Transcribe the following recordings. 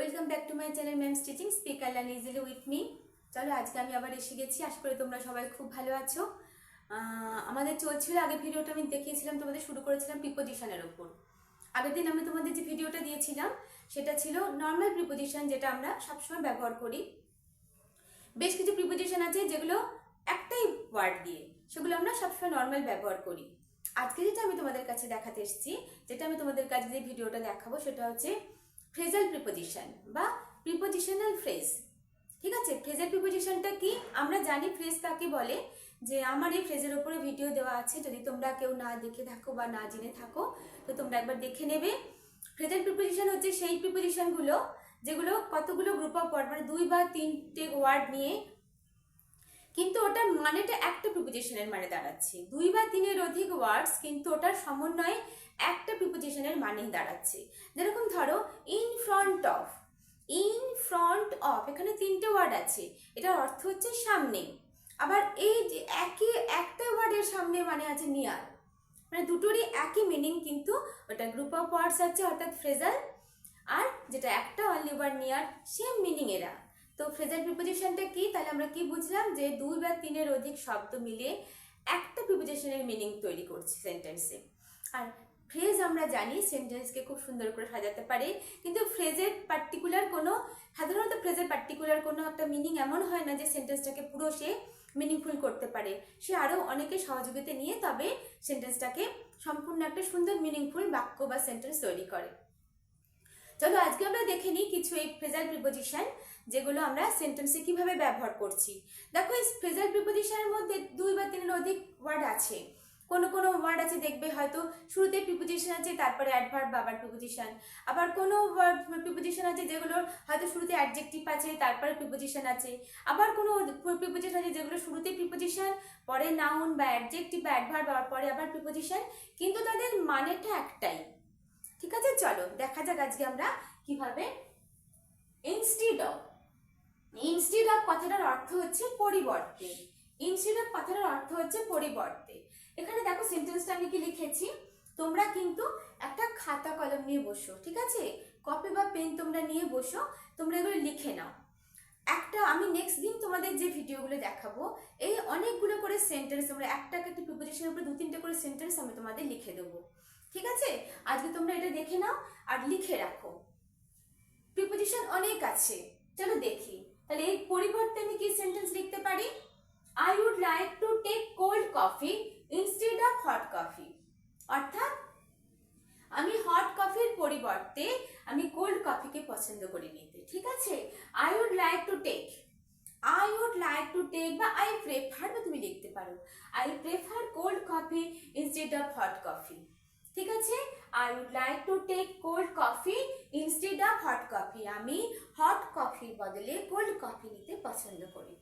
Welcome back to my channel ma'am stitching speak R learn easily with me চলো, আজকে আমি আবার এসে গেছি। আশা করি তোমরা সবাই খুব ভালো আছো। আমাদের চলছিল, আগে ভিডিওটা আমি দেখিয়েছিলাম, তোমাদের শুরু করেছিলাম প্রিপোজিশনের ওপর আগের দিন আমি তোমাদের যে ভিডিওটা দিয়েছিলাম, সেটা ছিল নর্মাল প্রিপোজিশন যেটা আমরা সবসময় ব্যবহার করি। বেশ কিছু প্রিপোজিশন আছে যেগুলো একটাই ওয়ার্ড দিয়ে, সেগুলো আমরা সবসময় নর্মাল ব্যবহার করি। আজকে যেটা আমি তোমাদের কাছে দেখাতে এসেছি, যেটা আমি তোমাদের কাছে যে ভিডিওটা দেখাবো, সেটা হচ্ছে ফ্রেজাল প্রিপোজিশন বা প্রিপোজিশনাল ফ্রেজ ঠিক আছে? ফ্রেজাল প্রিপোজিশনটা কি? আমরা জানি ফ্রেজ কাকে বলে, যে আমার এই ফ্রেজের ওপরে ভিডিও দেওয়া আছে। যদি তোমরা কেউ না দেখে থাকো বা না জেনে থাকো, তো তোমরা একবার দেখে নেবে। ফ্রেজাল প্রিপোজিশন হচ্ছে সেই প্রিপোজিশনগুলো যেগুলো কতগুলো গ্রুপ অফ ওয়ার্ড মানে দুই বা তিনটে ওয়ার্ড নিয়ে কিন্তু ওটার মানেটা একটা প্রিপোজিশনের মানে দাঁড়াচ্ছে। দুই বা তিনের অধিক ওয়ার্ডস কিন্তু ওটার সমন্বয়ে একটা প্রিপোজিশনের মানে দাঁড়াচ্ছে। যেরকম ধরো in front of in front of এখানে তিনটে ওয়ার্ড আছে। এটার অর্থ হচ্ছে সামনে। আবার এই যে একই, একটা ওয়ার্ডের সামনে মানে আছে নিয়ার মানে দুটোরই একই মিনিং কিন্তু ওটা গ্রুপ অফ ওয়ার্ডস আছে, অর্থাৎ ফ্রেজাল আর যেটা একটা অনলি নিয়ার সেম মিনিং এরা তো ফ্রেজাল প্রিপোজিশনটা কি? তাহলে আমরা কি বুঝলাম? যে দুই বা তিনের অধিক শব্দ মিলিয়ে একটা প্রিপোজিশনের মিনিং তৈরি করছে সেন্টেন্সে আর ফ্রেজ আমরা জানি সেন্টেন্সকে খুব সুন্দর করে সাজাতে পারে। কিন্তু ফ্রেজের পার্টিকুলার কোনো, সাধারণত ফ্রেজের পার্টিকুলার কোনো একটা মিনিং এমন হয় না যে সেন্টেন্সটাকে পুরো সে মিনিংফুল করতে পারে। সে আরও অনেকে সহযোগিতা নিয়ে তবে সেন্টেন্সটাকে সম্পূর্ণ একটা সুন্দর মিনিংফুল বাক্য বা সেন্টেন্স তৈরি করে। চলো আজকে আমরা দেখে নিই কিছু এই ফ্রেজাল প্রিপোজিশন যেগুলো আমরা সেন্টেন্সে কীভাবে ব্যবহার করছি। দেখো, এই ফ্রেজাল প্রিপোজিশনের মধ্যে দুই বা তিনের অধিক ওয়ার্ড আছে। কোনো কোনো ওয়ার্ড আছে, দেখবে হয়তো শুরুতে প্রিপোজিশন আছে, তারপরে অ্যাডভার্ব আবার প্রিপোজিশন আবার কোনো প্রিপোজিশন আছে যেগুলো হয়তো শুরুতে অ্যাডজেক্টিভ আছে, তারপরে প্রিপোজিশন আছে। আবার কোনো প্রিপোজিশন আছে যেগুলো শুরুতে প্রিপোজিশন পরে নাউন বা অ্যাডজেক্টিভ বা অ্যাডভার্ব আবার পরে আবার প্রিপোজিশন কিন্তু তাদের মানেটা একটাই। ঠিক আছে? চলো, দেখা যাক আজকে আমরা কীভাবে ইনস্টিড অফ ইনস্টিড অফ কথাটার অর্থ হচ্ছে পরিবর্তে। ইনস্টিড অফ কথাটার অর্থ হচ্ছে পরিবর্তে। এখানে দেখো সেন্টেন্সটা আমি কি লিখেছি? তোমরা কিন্তু একটা খাতা কলম নিয়ে বসো, ঠিক আছে? কপি বা পেন তোমরা নিয়ে বসো, তোমরা এগুলো লিখে নাও। একটা, আমি নেক্সট দিন তোমাদের যে ভিডিওগুলো দেখাবো, এই অনেকগুলো করে সেন্টেন্স তোমরা একটা একটা প্রিপোজিশনের উপরে দু তিনটে করে সেন্টেন্স আমি তোমাদের লিখে দেবো, ঠিক আছে? আজকে তোমরা এটা দেখে নাও আর লিখে রাখো। প্রিপোজিশন অনেক আছে, চলো দেখি। তাহলে এর পরিবর্তে আমি কি সেন্টেন্স লিখতে পারি? I would like to take cold coffee instead of hot coffee অর্থাৎ আমি হট কফির পরিবর্তে আমি কোল্ড কফিকে পছন্দ করি নিতে। ঠিক আছে? I would like to take I would like to take বা আই প্রেফার বা তুমি লিখতে পারো। I prefer cold coffee instead of hot coffee ঠিক আছে? I would like to take cold coffee instead of hot coffee আমি hot কফির বদলে কোল্ড কফি নিতে পছন্দ করি।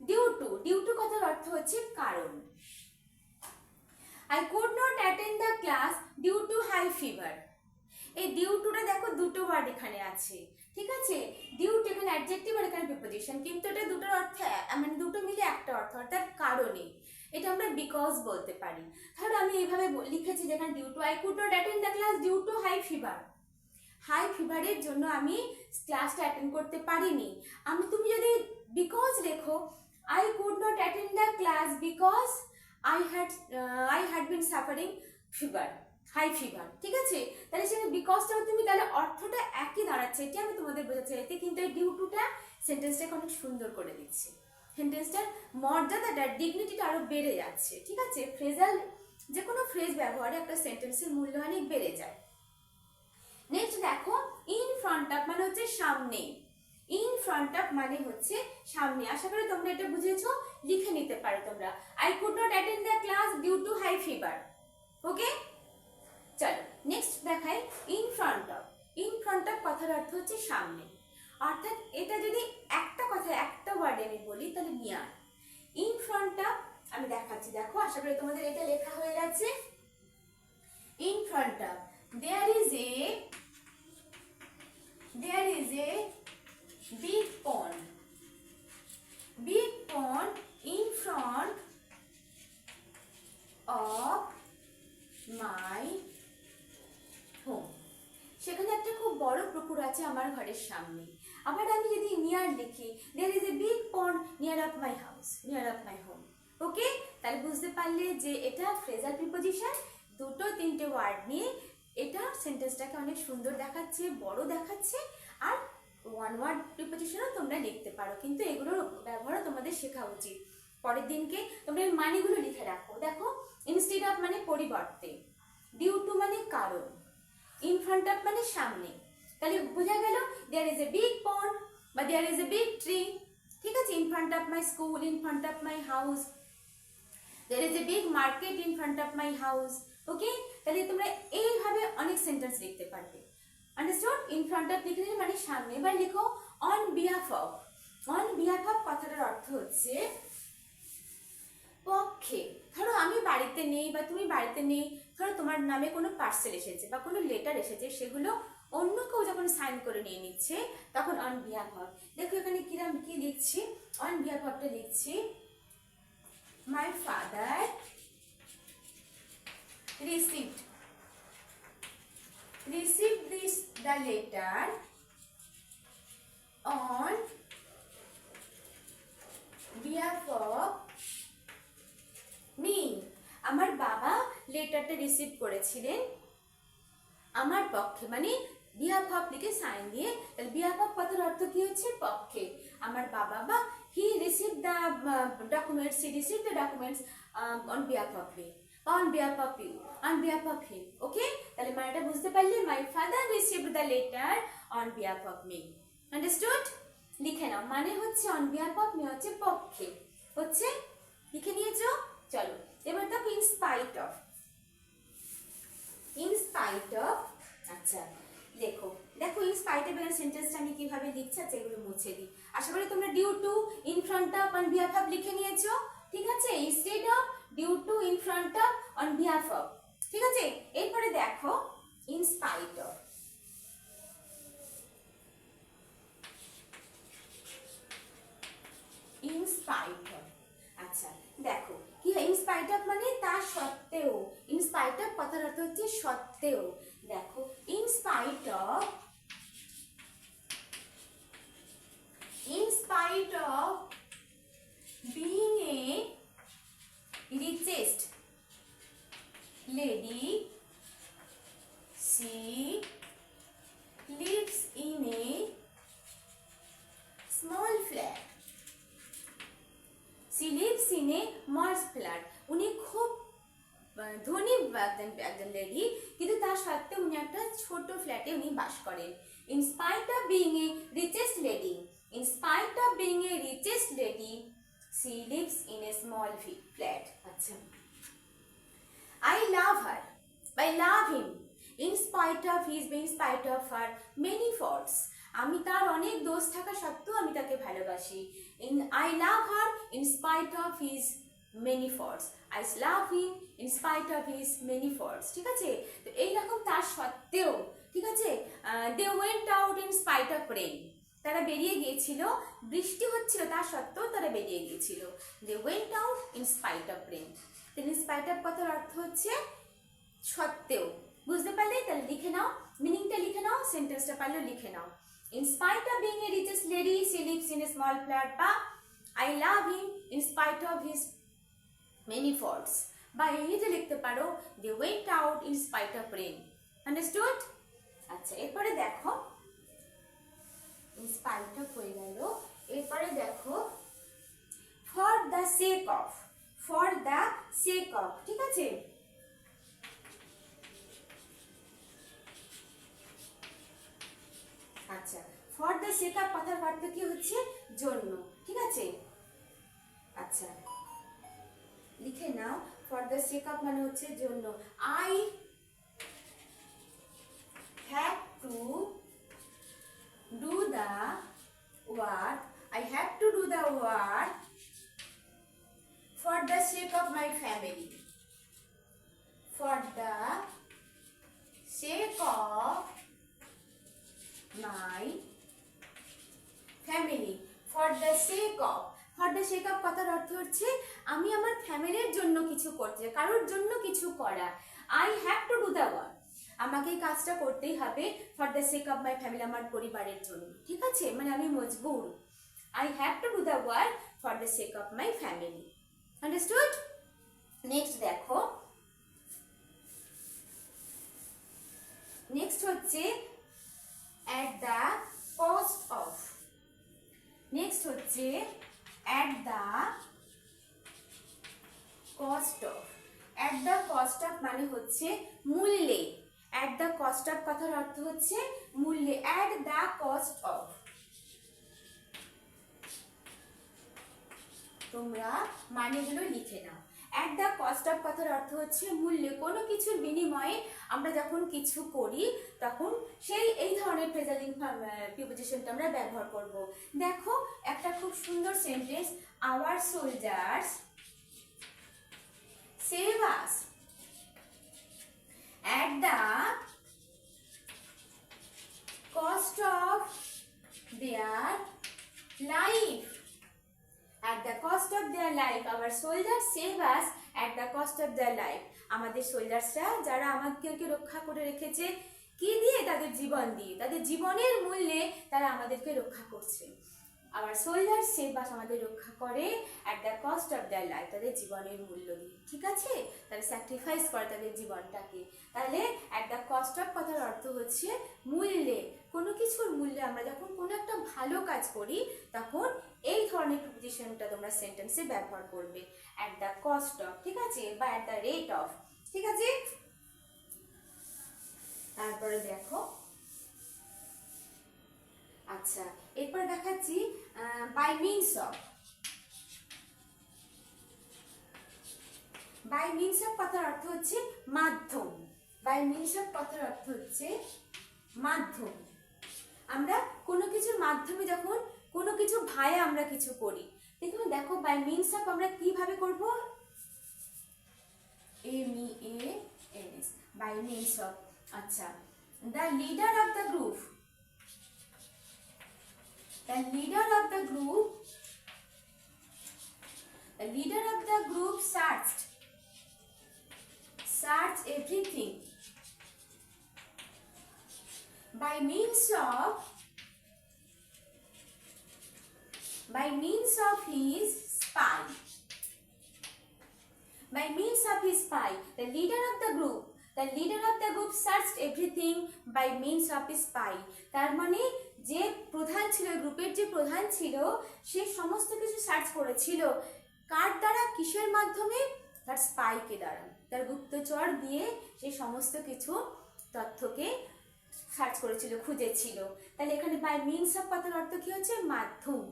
ডিউ টু ডিউ টু কথার অর্থ হচ্ছে কারণ। I could not attend the class due to high fever এই ডিউ টুটা দেখো দুটো ওয়ার্ড এখানে আছে। ঠিক আছে? ডিউ টু এখানে অ্যাডজেক্টিভ আর এখানে প্রিপোজিশন কিন্তু এটা দুটোর অর্থ মানে দুটো মিলে একটা অর্থ, অর্থাৎ কারণে। এটা আমরা বিকজ বলতে পারি। ধরো আমি এইভাবে লিখেছি যেখানে due to I could not attend the class due to high fever high ফিভারের জন্য আমি ক্লাসটা অ্যাটেন্ড করতে পারিনি। আমি তুমি যদি বিকজ লেখো I could not attend the class because I had I had been suffering fever high fever ঠিক আছে? তাহলে সেখানে বিকজটাও তুমি, তাহলে অর্থটা একই দাঁড়াচ্ছে এটি আমি তোমাদের বোঝাচ্ছি। এতে কিন্তু এই ডিউ টুটা সেন্টেন্সটাকে অনেক সুন্দর করে দিচ্ছে। সেন্টেন্সটার মর্যাদাটা ডিগনিটিটা আরও বেড়ে যাচ্ছে, ঠিক আছে? ফ্রেজাল যে কোনো ফ্রেজ ব্যবহারে একটা সেন্টেন্সের মূল্য অনেক বেড়ে যায়। নেক্সট দেখো ইন ফ্রন্ট অফ মানে হচ্ছে সামনে। ইন ফ্রন্ট অফ মানে হচ্ছে সামনে। আশা করি তোমরা এটা বুঝেছ, লিখে নিতে পারো তোমরা। I could not attend the class due to high fever okay? চলো নেক্সট দেখাই in front of in front of কথার অর্থ হচ্ছে সামনে। অর্থাৎ এটা যদি একটা কথা একটা ওয়ার্ডে আমি বলি, তাহলে নিয়ার ইন ফ্রন্ট অফ আমি দেখাচ্ছি, দেখো, আশা করি তোমাদের এটা লেখা হয়ে গেছে। In front of, there is a, there is a big pond. Big pond in front of my home. সেখানে একটা খুব বড় পুকুর আছে আমার ঘরের সামনে। আবার আমি যদি নিয়ার লিখি there is a big pond near of my house near of my home okay তাহলে বুঝতে পারলে যে এটা ফ্রেজার প্রিপোজিশন দুটো তিনটে ওয়ার্ড নিয়ে এটা সেন্টেন্সটাকে অনেক সুন্দর দেখাচ্ছে, বড় দেখাচ্ছে, আর ওয়ান ওয়ার্ড প্রিপোজিশনও তোমরা লিখতে পারো। কিন্তু এগুলোর ব্যবহারও তোমাদের শেখা উচিত। পরের দিনকে তোমরা এই মানেগুলো লিখে রাখো। দেখো ইনস্টিড অফ মানে পরিবর্তে ডিউ টু মানে কারণ ইন ফ্রন্ট অফ মানে সামনে তাহলে বোঝা গেল there is a big pond বা there is a big tree ঠিক আছে? In front of my school in front of my house there is a big market in front of my house okay তাহলে তোমরা এইভাবে অনেক sentence লিখতে পারবে। Understood in front of লিখলে মানে সামনে। এবার লিখো on behalf of on behalf of কথাটার অর্থ হচ্ছে পক্ষে। ধরো আমি বাড়িতে নেই বা তুমি বাড়িতে নেই, ধরো তোমার নামে কোনো পার্সেল এসেছে বা কোনো লেটার এসেছে, সেগুলো অন্য কেউ যখন সাইন করে নিয়ে নিচ্ছে, তখন অন বিহাফ অফ দেখো এখানে কিরাম কি লিখছি? অন বিহাফ অফটা লিখছি my father received received this, the letter on behalf of me. আমার বাবা লেটারটা রিসিভ করেছিলেন, আমার পক্ষে মানে বিহাফ অফ লিখে সাইন দিয়ে, তাহলে বিহাফ অফ কথার অর্থ কি হচ্ছে? পক্ষে। আমার বাবা বা he receive the documents he receive the documents on behalf of on behalf of you on behalf of him okay তাহলে মানেটা বুঝতে পারলে my father receive the letter on behalf of me understood লিখে নাও মানে হচ্ছে অন বিহাফ অফ মি হচ্ছে পক্ষে, হচ্ছে? লিখে নিয়েছো? চলো, এবার দেখো in spite of in spite of আচ্ছা। লেখো দেখো ইন স্পাইট সেন্টেন্সটা আমি কীভাবে লিখছি এগুলো মুছে দিই। আশা করি তোমরা due to in front of on behalf of লিখে নিয়েছো, ঠিক আছে? Instead of due to in front of on behalf of ঠিক আছে? এরপরে দেখো in spite of in spite of আচ্ছা দেখো, কি ইন স্পাইট অফ মানে তা সত্ত্বেও ইন স্পাইট অফ কথার অর্থ হচ্ছে সত্ত্বেও। She lives in a small flat. She lives in a Mars flat. উনি খুব ধনী একজন লেডি কিন্তু তার সত্ত্বেও উনি একটা ছোট ফ্ল্যাটে উনি বাস করেন। In spite of being a spite of his, in spite of her many faults. আমি তার অনেক দোষ থাকা সত্ত্বেও আমি তাকে ভালোবাসি। In I love her in spite of his many faults I love him in spite of his many faults ঠিক আছে? তো এইরকম তার সত্ত্বেও ঠিক আছে? They went out in spite of rain তারা বেরিয়ে গিয়েছিল বৃষ্টি হচ্ছিল তা সত্ত্বেও তারা বেরিয়ে গিয়েছিল। They went out in spite of rain in spite of কথার অর্থ হচ্ছে সত্ত্বেও। বুঝতে পারলে তাহলে লিখে নাও মিনিংটা লিখে নাও সেন্টেন্সটা পারলেও লিখে নাও। In spite of being a richest lady she lives in a small flat বা I love him in spite of his many faults বা এইটা লিখতে পারো they went out in spite of rain understood আচ্ছা এরপরে দেখো ইন স্পাইট অফ হয়ে গেল, এরপরে দেখো for the sake of for the sake of ঠিক আছে? আচ্ছা ফর দ্য সেক অফ কথার অর্থ কি হচ্ছে? জন্য, ঠিক আছে? আচ্ছা লিখে নাও ফর দ্য সেক অফ মানে হচ্ছে জন্য। I have to do the work, i have to do the work for the sake of my family. For the sake of my family for the sake of, for the sake of কথার অর্থ হচ্ছে, আমি আমার ফ্যামিলির জন্য কিছু করতে কারোর জন্য কিছু করা। I have to do the work আমাকে এই কাজটা করতেই হবে for the sake of my family আমার পরিবারের জন্য। ঠিক আছে? মানে আমি Majboor. I have to do the work for the sake of my family understood next দেখো। নেক্সট হচ্ছে at the cost of next হচ্ছে at the cost of at the cost of মানে হচ্ছে মূল্যে। অ্যাট দ্য কস্ট অফ কথার অর্থ হচ্ছে মূল্যে। অ্যাট দ্য কস্ট অফ তোমরা মানেগুলো লিখে নাও। অ্যাট দ্য কস্ট অফ কথার অর্থ হচ্ছে মূল্যে কোনো কিছুর বিনিময়ে আমরা যখন কিছু করি, তখন সেই, এই ধরনের প্রেজারিং প্রিপোজিশনটা আমরা ব্যবহার করব দেখো, একটা খুব সুন্দর sentence our soldiers save us at the cost of their life. At the cost of their life, our soldiers save us at the cost of their life. আমাদের সোলজার্সরা যারা আমাদেরকে রক্ষা করে রেখেছে কি দিয়ে তাদের জীবন দিয়ে তাদের জীবনের মূল্যে তারা আমাদেরকে রক্ষা করছে আবার সোলজার সেভ বাস আমাদের রক্ষা করে at the cost of their life তাদের জীবনের মূল্য দিয়ে, ঠিক আছে? তারা স্যাক্রিফাইস করে তাদের জীবনটাকে। তাহলে অ্যাট দ্য কস্ট অফ কথার অর্থ হচ্ছে মূল্যে, কোনো কিছুর মূল্যে আমরা যখন কোনো একটা ভালো কাজ করি, তখন এই ধরনের প্রিপোজিশনটা তোমরা সেন্টেন্সে ব্যবহার করবে অ্যাট দ্য কস্ট অফ ঠিক আছে? বা অ্যাট দ্য রেট অফ ঠিক আছে? তারপরে দেখো আচ্ছা এরপর দেখাচ্ছি by means of by means of কথার অর্থ হচ্ছে মাধ্যম। বাই মিনস অফ কথার অর্থ হচ্ছে মাধ্যম। আমরা কোনো কিছুর মাধ্যমে যখন কোনো কিছু ভায়া আমরা কিছু করি, দেখুন, দেখো বাই মিনস অফ আমরা কীভাবে করব? M E A S by means of আচ্ছা। The leader of the group the leader of the group the leader of the group searched searched everything by means of by means of his spy by means of his spy the leader of the group the leader of the group searched everything by means of his spy তার মানে যে প্রধান ছিল, গ্রুপের যে প্রধান ছিল, সে সমস্ত কিছু সার্চ করেছিল। কার দ্বারা? কিসের মাধ্যমে? তার স্পাইকে দ্বারা। তার গুপ্তচর দিয়ে সে সমস্ত কিছু তথ্যকে সার্চ করেছিল, খুঁজেছিল। তাহলে এখানে বাই মিনস অফ কথার অর্থ কি হচ্ছে? মাধ্যম।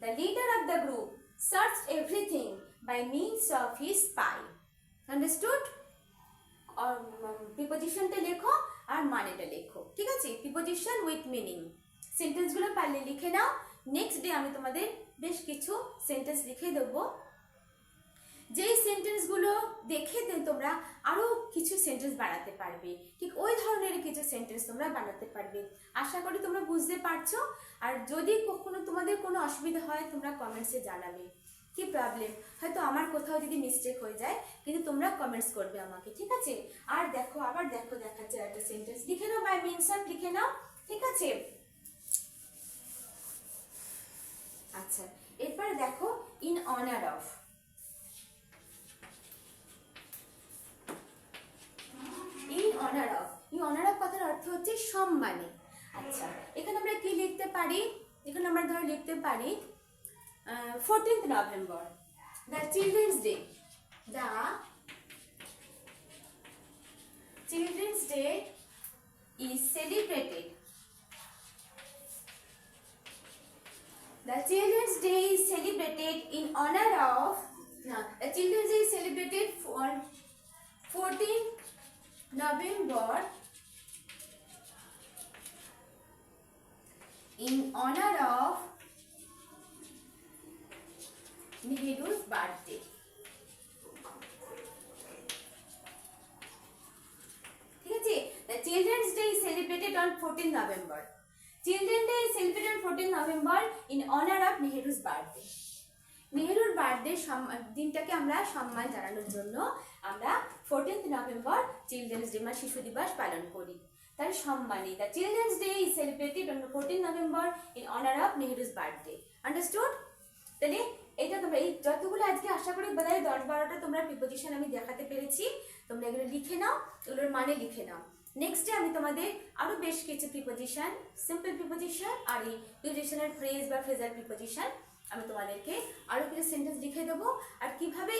The leader of the group search everything by means of his spy understood প্রিপোজিশনটা লেখো। আর মানেটা লেখো, ঠিক আছে? প্রিপোজিশন উইথ মিনিং সেন্টেন্সগুলো পারলে লিখে নাও। নেক্সট ডে আমি তোমাদের বেশ কিছু সেন্টেন্স লিখে দেবো। যেই সেন্টেন্সগুলো দেখে তোমরা আরও কিছু সেন্টেন্স বানাতে পারবে। ঠিক ওই ধরনের কিছু সেন্টেন্স তোমরা বানাতে পারবে। আশা করি তোমরা বুঝতে পারছ। আর যদি কখনো তোমাদের কোনো অসুবিধা হয়, তোমরা কমেন্টসে জানাবে। কি প্রবলেম হয়তো আমার কোথাও যদি মিস্টেক হয়ে যায়, কিন্তু তোমরা কমেন্টস করবে আমাকে, ঠিক আছে? আর দেখো, আবার দেখো, দেখাচ্ছে একটা সেন্টেন্স লিখে নাও বাই অফ লিখে নাও, ঠিক আছে? আচ্ছা এরপরে দেখো in honour of in honour of in honour of কথার অর্থ হচ্ছে সম্মানে। আচ্ছা এখানে আমরা কি লিখতে পারি? এখানে আমরা ধরো লিখতে পারি Uh, 14th November, the Children's Day. The Children's Day is celebrated. The Children's Day is celebrated in honor of, no, the Children's Day is celebrated on 14th November in honor of Nehru's birthday. ঠিক আছে? The children's day is celebrated on fourteen November children day is celebrated on fourteen November in honour of Nehru's birthday নেহেরুর birthday দিনটাকে আমরা সম্মান জানানোর জন্য আমরা fourteenth November children's day বা শিশু দিবস পালন করি। তার সম্মানে the children's day is celebrated on fourteen November in honour of Nehru's birthday understood তাহলে এটা তোমরা, এই যতগুলো আজকে আশা করি বোধহয় দশ বারোটা তোমরা প্রিপোজিশন আমি দেখাতে পেরেছি, তোমরা এগুলো লিখে নাও, এগুলোর মানে লিখে নাও। নেক্সটে আমি তোমাদের আরও বেশ কিছু প্রিপোজিশন সিম্পল প্রিপোজিশন আর এই প্রিপোজিশনের ফ্রেজ বা ফ্রেজার প্রিপোজিশন আমি তোমাদেরকে আরও কিছু সেন্টেন্স লিখে দেবো। আর কীভাবে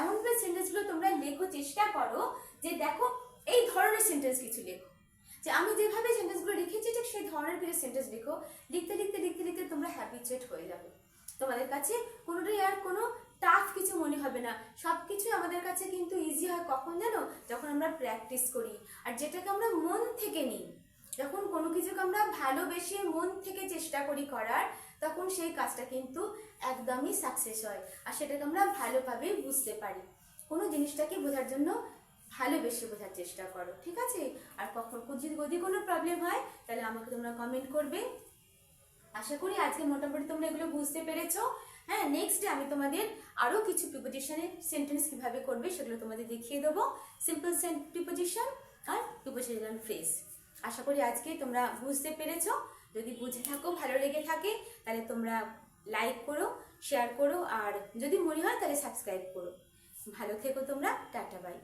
এমনভাবে সেন্টেন্সগুলো তোমরা লেখো, চেষ্টা করো যে দেখো, এই ধরনের সেন্টেন্স কিছু লেখো। যে আমি যেভাবে সেন্টেন্সগুলো লিখেছি, ঠিক সেই ধরনের কিছু সেন্টেন্স লিখো। লিখতে লিখতে লিখতে লিখতে তোমরা হ্যাবিচুয়েট হয়ে যাবে। তোমাদের কাছে কোনোটাই আর কোনো টাফ কিছু মনে হবে না। সব কিছুই আমাদের কাছে কিন্তু ইজি হয় কখন জানো? যখন আমরা প্র্যাকটিস করি। আর যেটাকে আমরা মন থেকে নিই, যখন কোনো কিছুকে আমরা ভালোবেসে মন থেকে চেষ্টা করি করার, তখন সেই কাজটা কিন্তু একদমই সাকসেস হয়। আর সেটাকে আমরা ভালোভাবে বুঝতে পারি। কোনো জিনিসটাকে বোঝার জন্য ভালোবেসে বোঝার চেষ্টা করো, ঠিক আছে? আর কখন যদি কোনো প্রবলেম হয়, তাহলে আমাকে তোমরা কমেন্ট করবে। আশা করি আজকে মোটামুটি তোমরা এগুলো বুঝতে পেরেছ। হ্যাঁ নেক্সট আমি তোমাদের আরও কিছু প্রিপোজিশনের সেন্টেন্স কীভাবে করবে সেগুলো তোমাদের দেখিয়ে দেবো। সিম্পল প্রিপোজিশন আর প্রিপোজিশন ফ্রেজ আশা করি আজকে তোমরা বুঝতে পেরেছ। যদি বুঝে থাকো, ভালো লেগে থাকে, তাহলে তোমরা লাইক করো শেয়ার করো, আর যদি মনে হয় তাহলে সাবস্ক্রাইব করো। ভালো থেকো তোমরা, টাটা বাই